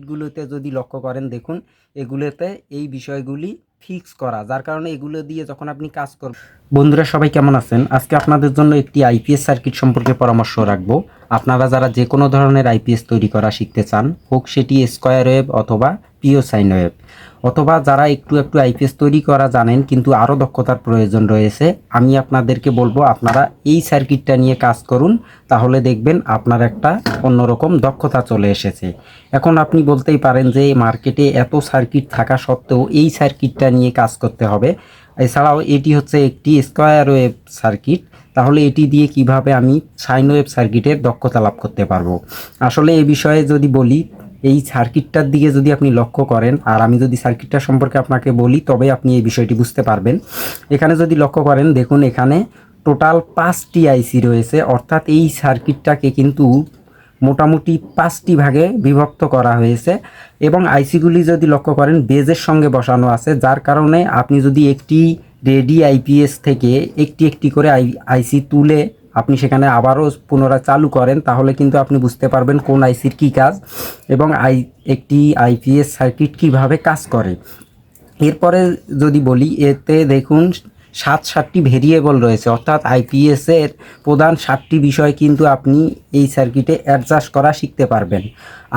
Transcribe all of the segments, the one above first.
এগুলোতে যদি লক্ষ্য করেন, দেখুন, এগুলোতে এই বিষয়গুলি ফিক্স করা, যার কারণে এগুলো দিয়ে যখন আপনি কাজ করবেন বন্ধুরা, সবাই কেমন আছেন? আজকে আপনাদের জন্য একটি আইপিএস সার্কিট সম্পর্কে পরামর্শ রাখব। আপনারা যারা যে কোনো ধরনের আইপিএস তৈরি করা শিখতে চান, হোক সেটি স্কোয়ার ওয়েব অথবা পিও সাইন ওয়েভ অথবা যারা একটু একটু আইপিএস তৈরি করা জানেন, কিন্তু আরও দক্ষতার প্রয়োজন রয়েছে, আমি আপনাদেরকে বলব আপনারা এই সার্কিটটা নিয়ে কাজ করুন, তাহলে দেখবেন আপনার একটা অন্যরকম দক্ষতা চলে এসেছে। এখন আপনি বলতেই পারেন যে মার্কেটে এত সার্কিট থাকা সত্ত্বেও এই সার্কিটটা নিয়ে কাজ করতে হবে। এছাড়াও এটি হচ্ছে একটি স্কোয়ার ওয়েব সার্কিট, তাহলে এটি দিয়ে কীভাবে আমি সাইন ওয়েভ সার্কিটের দক্ষতা লাভ করতে পারব? আসলে এ বিষয়ে যদি বলি এই সার্কিটটার দিকে যদি আপনি লক্ষ্য করেন, আর আমি যদি সার্কিটটা সম্পর্কে আপনাকে বলি তবে আপনি এই বিষয়টি বুঝতে পারবেন। এখানে যদি লক্ষ্য করেন, দেখুন এখানে টোটাল পাঁচটি আইসি রয়েছে, অর্থাৎ এই সার্কিটটাকে কিন্তু মোটামুটি পাঁচটি ভাগে বিভক্ত করা হয়েছে। এবং আইসিগুলি যদি লক্ষ্য করেন, বেজের সঙ্গে বসানো আছে, যার কারণে আপনি যদি একটি রেডি আইপিএস থেকে একটি একটি করে আই, আইসি তুলে আপনি সেখানে আবারও পুনরায় চালু করেন, তাহলে কিন্তু আপনি বুঝতে পারবেন কোন আইসির কী কাজ এবং আই, একটি আইপিএস সার্কিট কীভাবে কাজ করে। এরপরে যদি বলি, এতে দেখুন সাত, সাতটি ভেরিয়েবল রয়েছে, অর্থাৎ আইপিএস এর প্রধান সাতটি বিষয় কিন্তু আপনি এই সার্কিটে অ্যাডজাস্ট করা শিখতে পারবেন।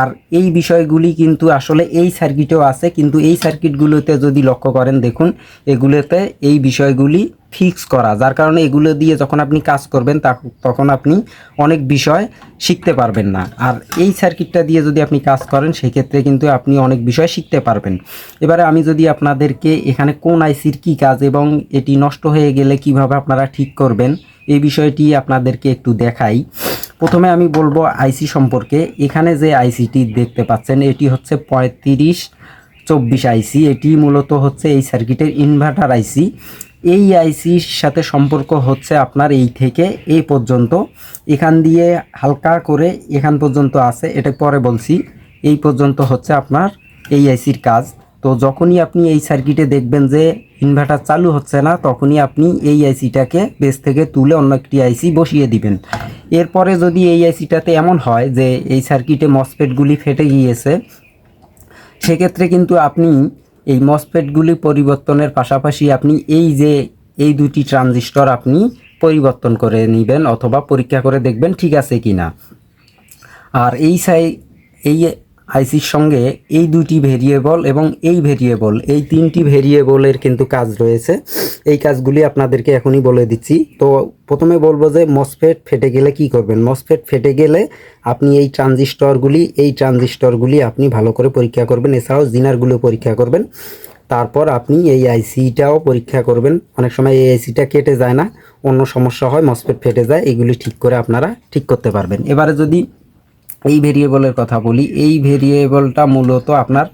আর এই বিষয়গুলি কিন্তু আসলে এই সার্কিটেও আছে, কিন্তু এই সার্কিটগুলোতে যদি লক্ষ্য করেন, দেখুন এগুলোতে এই বিষয়গুলি ফিক্স করা, যার কারণে এগুলো দিয়ে যখন আপনি কাজ করবেন তখন আপনি অনেক বিষয় শিখতে পারবেন না। আর এই সার্কিটটা দিয়ে যদি আপনি কাজ করেন, সেক্ষেত্রে কিন্তু আপনি অনেক বিষয় শিখতে পারবেন। এবারে আমি যদি আপনাদেরকে এখানে কোন আইসির কী কাজ এবং এটি নষ্ট হয়ে গেলে কীভাবে আপনারা ঠিক করবেন, এই বিষয়টি আপনাদেরকে একটু দেখাই। প্রথমে আমি বলব আইসি সম্পর্কে। এখানে যে আইসিটি দেখতে পাচ্ছেন, এটি হচ্ছে পঁয়ত্রিশ চব্বিশ আইসি এটি মূলত হচ্ছে এই সার্কিটের ইনভার্টার আইসি এই আইসির সাথে সম্পর্ক হচ্ছে আপনার এই থেকে এই পর্যন্ত। এখান দিয়ে হালকা করে এখান পর্যন্ত আছে, এটা পরে বলছি। এই পর্যন্ত হচ্ছে আপনার এই আইসির কাজ। তো যখনই আপনি এই সার্কিটে দেখবেন যে ইনভার্টার চালু হচ্ছে না, তখনই আপনি এই আইসিটাকে বেস থেকে তুলে অন্য একটি আইসি বসিয়ে দিবেন। এরপরে যদি এই আইসিটাতে এমন হয় যে এই সার্কিটে মসপেটগুলি ফেটে গিয়েছে, সেক্ষেত্রে কিন্তু আপনি এই মসপেটগুলি পরিবর্তনের পাশাপাশি আপনি এই যে এই দুটি ট্রানজিস্টর আপনি পরিবর্তন করে নেবেন অথবা পরীক্ষা করে দেখবেন ঠিক আছে কি না আর এই সাই এই আইসির সঙ্গে এই দুটি ভেরিয়েবল এবং এই ভেরিয়েবল এই তিনটি ভেরিয়েবলের কিন্তু কাজ রয়েছে। এই কাজগুলি আপনাদেরকে এখনই বলে দিচ্ছি। তো প্রথমে বলব যে মসফেট ফেটে গেলে কি করবেন? মসফেট ফেটে গেলে আপনি এই ট্রানজিস্টরগুলি এই ট্রানজিস্টরগুলি আপনি ভালো করে পরীক্ষা করবেন। এছাড়াও জিনারগুলো পরীক্ষা করবেন। তারপর আপনি এই আইসিটাও পরীক্ষা করবেন। অনেক সময় এই আইসিটা কেটে যায় না, অন্য সমস্যা হয় মসফেট ফেটে যায়, এগুলি ঠিক করে আপনারা ঠিক করতে পারবেন। এবারে যদি এই ভেরিয়েবলের কথা বলি। এই ভেরিয়েবলটা মূলত আপনার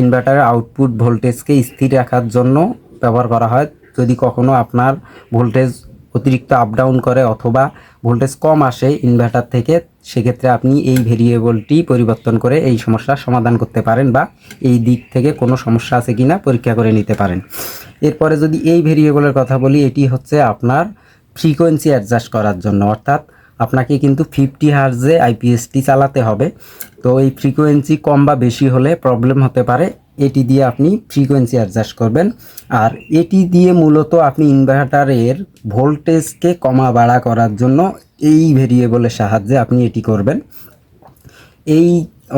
ইনভার্টারের আউটপুট ভোল্টেজকে স্থির রাখার জন্য ব্যবহার করা হয়। যদি কখনো আপনার ভোল্টেজ অতিরিক্ত আপ ডাউন করে অথবা ভোল্টেজ কম আসে ইনভার্টার থেকে, সেক্ষেত্রে আপনি এই ভেরিয়েবলটি পরিবর্তন করে এই সমস্যার সমাধান করতে পারেন বা এই দিক থেকে কোনো সমস্যা আছে কি না পরীক্ষা করে নিতে পারেন। এরপরে যদি এই ভেরিয়েবলের কথা বলি, এটি হচ্ছে আপনার ফ্রিকোয়েন্সি অ্যাডজাস্ট করার জন্য। অর্থাৎ আপনাকে কিন্তু ফিফটি হার্জে আইপিএসটি চালাতে হবে। তো এই ফ্রিকোয়েন্সি কম বা বেশি হলে প্রবলেম হতে পারে। এটি দিয়ে আপনি ফ্রিকোয়েন্সি অ্যাডজাস্ট করবেন। আর এটি দিয়ে মূলত আপনি ইনভার্টারের ভোল্টেজকে কমা বাড়া করার জন্য এই ভেরিয়েবলের সাহায্যে আপনি এটি করবেন। এই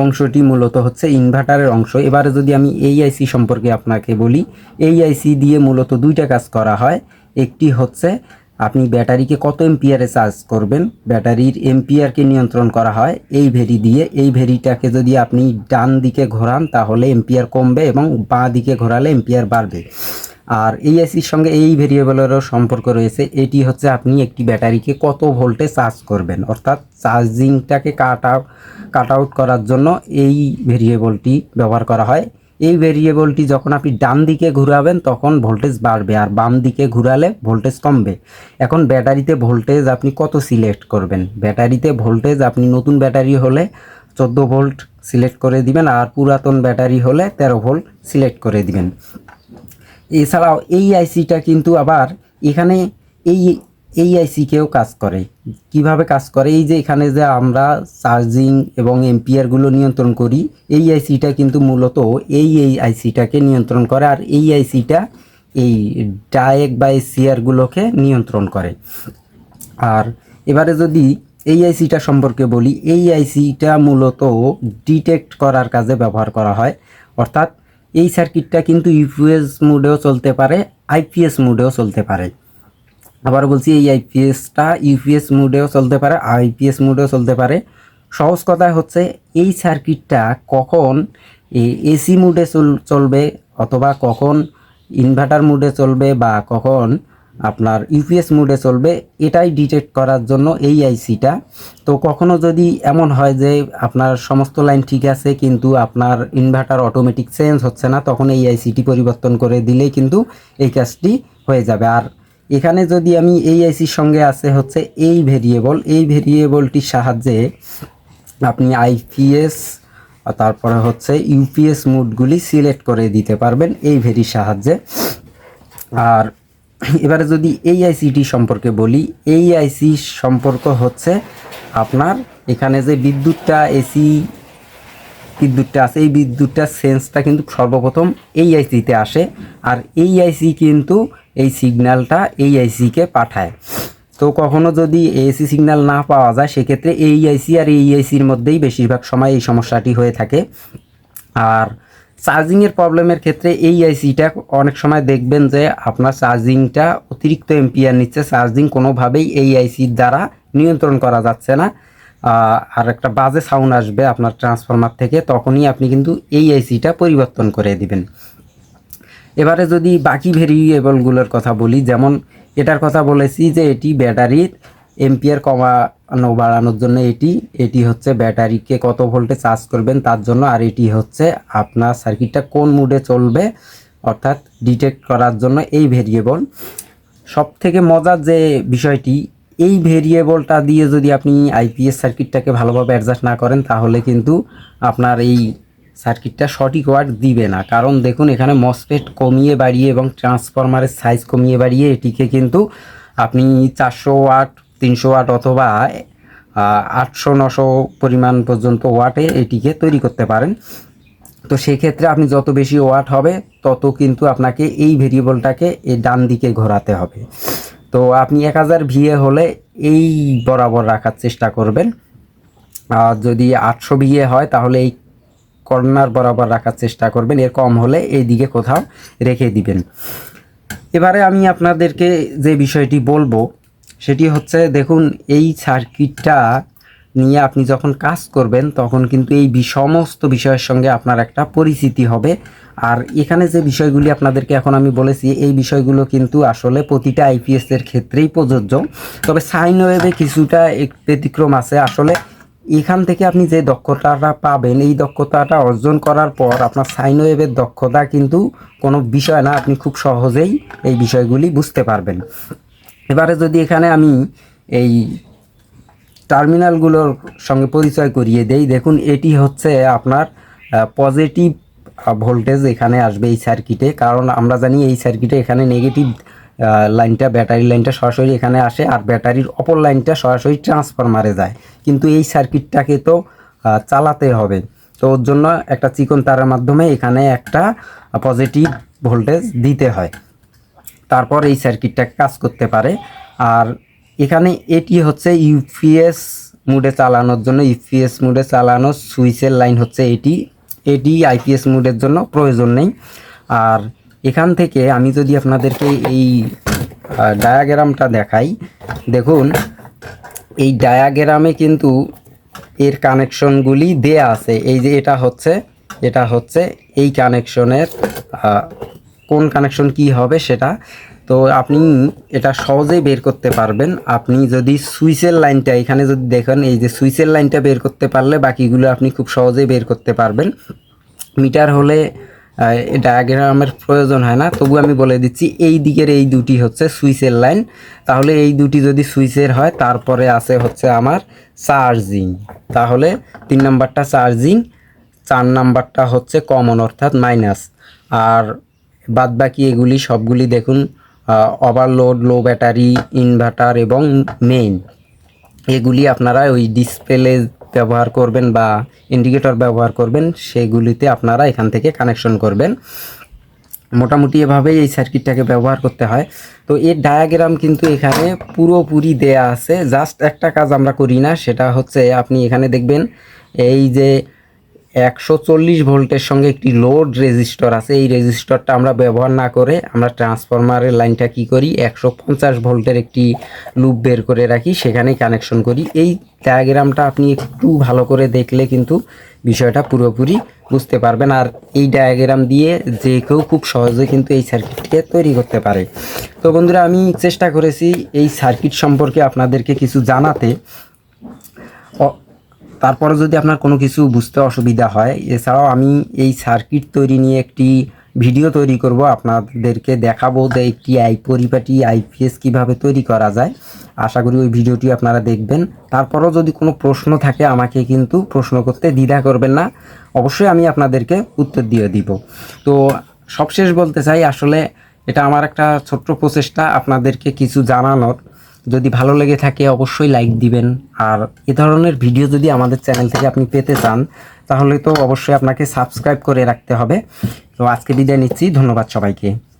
অংশটি মূলত হচ্ছে ইনভার্টারের অংশ। এবারে যদি আমি এই আইসি সম্পর্কে আপনাকে বলি এই আইসি দিয়ে মূলত দুইটা কাজ করা হয়। একটি হচ্ছে আপনি ব্যাটারিকে কত এম্পিয়ারে চার্জ করবেন? ব্যাটারির এম্পিয়ারকে নিয়ন্ত্রণ করা হয় এই ভেরি দিয়ে। এই ভেরিটাকে যদি আপনি ডান দিকে ঘোরান, তাহলে এম্পিয়ার কমবে এবং বাঁ দিকে ঘোরালে এম্পিয়ার বাড়বে। আর এই আইসির সঙ্গে এই ভেরিয়েবলেরও সম্পর্ক রয়েছে। এটি হচ্ছে আপনি একটি ব্যাটারিকে কত ভোল্টে চার্জ করবেন। অর্থাৎ চার্জিংটাকে কাট আউট কাট আউট করার জন্য এই ভেরিয়েবলটি ব্যবহার করা হয়। এই ভেরিয়েবলটি যখন আপনি ডান দিকে ঘুরাবেন, তখন ভোল্টেজ বাড়বে আর বাম দিকে ঘুরালে ভোল্টেজ কমবে। এখন ব্যাটারিতে ভোল্টেজ আপনি কত সিলেক্ট করবেন? ব্যাটারিতে ভোল্টেজ আপনি নতুন ব্যাটারি হলে চোদ্দ ভোল্ট সিলেক্ট করে দিবেন আর পুরাতন ব্যাটারি হলে তেরো ভোল্ট সিলেক্ট করে দিবেন। এছাড়াও এই আইসিটা কিন্তু আবার এখানে এই এই আইসিকেও কাজ করে। কীভাবে কাজ করে? এই যে এখানে যে আমরা চার্জিং এবং এম্পিয়ারগুলো নিয়ন্ত্রণ করি এই আইসিটা কিন্তু মূলত এই এই আইসিটাকে নিয়ন্ত্রণ করে আর এই আইসিটা এই ডায়েক বা সিআরগুলোকে নিয়ন্ত্রণ করে। আর এবারে যদি এই আইসিটা সম্পর্কে বলি এই আইসিটা মূলত ডিটেক্ট করার কাজে ব্যবহার করা হয়। অর্থাৎ এই সার্কিটটা কিন্তু ইউপিএস মোডেও চলতে পারে আইপিএস মোডেও চলতে পারে। আবার বলছি এই আইপিএসটা ইউপিএস মোডেও চলতে পারে আইপিএস মোডেও চলতে পারে। সহজ কথায় হচ্ছে, এই সার্কিটটা কখন এসি মোডে চলবে অথবা কখন ইনভার্টার মোডে চলবে বা কখন আপনার ইউপিএস মোডে চলবে, এটাই ডিটেক্ট করার জন্য এই আইসিটা তো কখনো যদি এমন হয় যে আপনার সমস্ত লাইন ঠিক আছে, কিন্তু আপনার ইনভার্টার অটোমেটিক চেঞ্জ হচ্ছে না, তখন এই আইসিটি পরিবর্তন করে দিলেই কিন্তু এই কাজটি হয়ে যাবে। আর এখানে যদি আমি এই আইসির সঙ্গে আছে হচ্ছে এই ভেরিয়েবল এই ভেরিয়েবলটির সাহায্যে আপনি আইপিএস তারপরে হচ্ছে ইউপিএস মোডগুলি সিলেক্ট করে দিতে পারবেন এই ভেরির সাহায্যে। আর এবারে যদি এই আইসিটি সম্পর্কে বলি এই আইসি সম্পর্ক হচ্ছে আপনার এখানে যে বিদ্যুৎটা এসি বিদ্যুৎটা আছে, এই বিদ্যুৎটা সেন্সটা কিন্তু সর্বপ্রথম এই আইসিতে আসে। আর এই আইসি কিন্তু এই সিগন্যালটা এই আইসিকে পাঠায়। তো কখনো যদি এসি সিগন্যাল না পাওয়া যায়, সেক্ষেত্রে এই আইসি আর এই আইসির মধ্যেই বেশিরভাগ সময় এই সমস্যাটি হয়ে থাকে। আর চার্জিংয়ের প্রবলেমের ক্ষেত্রে এই আইসিটা অনেক সময় দেখবেন যে আপনার চার্জিংটা অতিরিক্ত এম্পিয়ার নিচ্ছে। চার্জিং কোনোভাবেই এই আইসির দ্বারা নিয়ন্ত্রণ করা যাচ্ছে না। আর একটা বাজে সাউন্ড আসবে আপনার ট্রান্সফরমার থেকে, তখনই আপনি কিন্তু এই আইসিটা পরিবর্তন করে দিবেন। এবারে যদি বাকি ভেরিয়েবলগুলোর কথা বলি, যেমন এটার কথা বলেছি যে এটি ব্যাটারির এমপিয়ার কমানো বাড়ানোর জন্য এটি এটি হচ্ছে ব্যাটারিকে কত ভোল্টে চার্জ করবেন তার জন্য, আর এটি হচ্ছে আপনার সার্কিটটা কোন মুডে চলবে, অর্থাৎ ডিটেক্ট করার জন্য এই ভেরিয়েবল। সব থেকে মজার যে বিষয়টি, এই ভেরিয়েবলটা দিয়ে যদি আপনি আইপিএস সার্কিটটাকে ভালোভাবে অ্যাডজাস্ট না করেন, তাহলে কিন্তু আপনার এই সার্কিটটা সঠিক ওয়াট দিবে না। কারণ দেখুন, এখানে মসফেট কমিয়ে বাড়িয়ে এবং ট্রান্সফরমারের সাইজ কমিয়ে বাড়িয়ে এটিকে কিন্তু আপনি চারশো ওয়াট তিনশো ওয়াট অথবা আটশো, নশো পরিমাণ পর্যন্ত ওয়াটে এটিকে তৈরি করতে পারেন। তো সেক্ষেত্রে আপনি যত বেশি ওয়াট হবে, তত কিন্তু আপনাকে এই ভেরিয়েবলটাকে এই ডান দিকে ঘোরাতে হবে। তো আপনি এক হাজার ভিএ হলে এই বরাবর রাখার চেষ্টা করবেন। আর যদি আটশো ভিএ হয়, তাহলে এই কর্নার বরাবর রাখার চেষ্টা করবেন। এর কম হলে এই দিকে কোথাও রেখে দিবেন। এবারে আমি আপনাদেরকে যে বিষয়টি বলব, সেটি হচ্ছে দেখুন, এই সার্কিটটা নিয়ে আপনি যখন কাজ করবেন, তখন কিন্তু এই সমস্ত বিষয়ের সঙ্গে আপনার একটা পরিচিতি হবে। আর এখানে যে বিষয়গুলি আপনাদেরকে এখন আমি বলেছি, এই বিষয়গুলো কিন্তু আসলে প্রতিটা আইপিএসের ক্ষেত্রেই প্রযোজ্য। তবে সাইন ওয়েভে কিছুটা ব্যতিক্রম আছে। আসলে এখান থেকে আপনি যে দক্ষতাটা পাবেন, এই দক্ষতাটা অর্জন করার পর আপনার সাইন ওয়েভের দক্ষতা কিন্তু কোনো বিষয় না, আপনি খুব সহজেই এই বিষয়গুলি বুঝতে পারবেন। এবারে যদি এখানে আমি এই টার্মিনালগুলোর সঙ্গে পরিচয় করিয়ে দেই, দেখুন এটি হচ্ছে আপনার পজিটিভ ভোল্টেজ এখানে আসবে এই সার্কিটে কারণ আমরা জানি এই সার্কিটে এখানে নেগেটিভ লাইনটা ব্যাটারি লাইনটা সরাসরি এখানে আসে আর ব্যাটারির অপর লাইনটা সরাসরি ট্রান্সফরমারে যায়। কিন্তু এই সার্কিটটাকে তো চালাতে হবে। তো ওর জন্য একটা চিকন তারের মাধ্যমে এখানে একটা পজিটিভ ভোল্টেজ দিতে হয়। তারপর এই সার্কিটটা কাজ করতে পারে। আর এখানে এটি হচ্ছে ইউপিএস মুডে চালানোর জন্য ইউপিএস মুডে চালানোর সুইচের লাইন হচ্ছে এটি। এটি আইপিএস মুডের জন্য প্রয়োজন নেই। আর এখান থেকে আমি যদি আপনাদেরকে এই ডায়াগ্রামটা দেখাই, দেখুন, এই ডায়াগ্রামে কিন্তু এর কানেকশনগুলি দেয়া আছে। এই যে এটা হচ্ছে এটা হচ্ছে এই কানেকশনের কোন কানেকশন কি হবে সেটা। তো আপনি এটা সহজেই বের করতে পারবেন। আপনি যদি সুইচের লাইনটা এখানে যদি দেখেন, এই যে সুইচের লাইনটা বের করতে পারলে বাকিগুলো আপনি খুব সহজেই বের করতে পারবেন। মিটার হলে ডায়াগ্রামের প্রয়োজন হয় না। তবু আমি বলে দিচ্ছি, এই দিকের এই দুটি হচ্ছে সুইচের লাইন। তাহলে এই দুটি যদি সুইচের হয়, তারপরে আছে হচ্ছে আমার চার্জিং। তাহলে তিন নাম্বারটা চার্জিং, চার নাম্বারটা হচ্ছে কমন, অর্থাৎ মাইনাস। আর বাদ বাকি এগুলি সবগুলি দেখুন ওভারলোড লো ব্যাটারি ইনভার্টার এবং মেইন এগুলি আপনারা ওই ডিসপ্লে ব্যবহার করবেন বা ইন্ডিকেটর ব্যবহার করবেন, সেগুলিতে আপনারা এখান থেকে কানেকশন করবেন। মোটামুটি এভাবেই এই সার্কিটটাকে ব্যবহার করতে হয়। তো এর ডায়াগ্রাম কিন্তু এখানে পুরোপুরি দেয়া আছে। জাস্ট একটা কাজ আমরা করি না, সেটা হচ্ছে আপনি এখানে দেখবেন, এই যে একশো চল্লিশ ভোল্টের সঙ্গে একটি লোড রেজিস্টর আছে। এই রেজিস্টরটা আমরা ব্যবহার না করে আমরা ট্রান্সফরমারের লাইনটা কি করি? একশো পঞ্চাশ ভোল্টের একটি লুপ বের করে রাখি সেখানে কানেকশন করি। এই ডায়াগ্রামটা আপনি একটু ভালো করে দেখলে কিন্তু বিষয়টা পুরোপুরি বুঝতে পারবেন। আর এই ডায়াগ্রাম দিয়ে যে কেউ খুব সহজে কিন্তু এই সার্কিটকে তৈরি করতে পারে। তো বন্ধুরা, আমি চেষ্টা করেছি এই সার্কিট সম্পর্কে আপনাদেরকে কিছু জানাতে। তারপরে যদি আপনার কোনো কিছু বুঝতে অসুবিধা হয়, এছাড়াও আমি এই সার্কিট তৈরি নিয়ে একটি ভিডিও তৈরি করব। আপনাদেরকে দেখাবো যে একটি আই পরিপাটি আইপিএস কীভাবে তৈরি করা যায়। আশা করি ওই ভিডিওটি আপনারা দেখবেন। তারপরেও যদি কোনো প্রশ্ন থাকে, আমাকে কিন্তু প্রশ্ন করতে দ্বিধা করবেন না। অবশ্যই আমি আপনাদেরকে উত্তর দিয়ে দিব। তো সবশেষ বলতে চাই, আসলে এটা আমার একটা ছোট্ট প্রচেষ্টা, আপনাদেরকে কিছু জানানোর। যদি ভালো লেগে থাকে অবশ্যই লাইক দিবেন। আর এ ধরনের ভিডিও যদি আমাদের চ্যানেল থেকে আপনি পেতে চান, তাহলে তো অবশ্যই আপনাকে সাবস্ক্রাইব করে রাখতে হবে। তো আজকে বিদায় নিচ্ছি, ধন্যবাদ সবাইকে।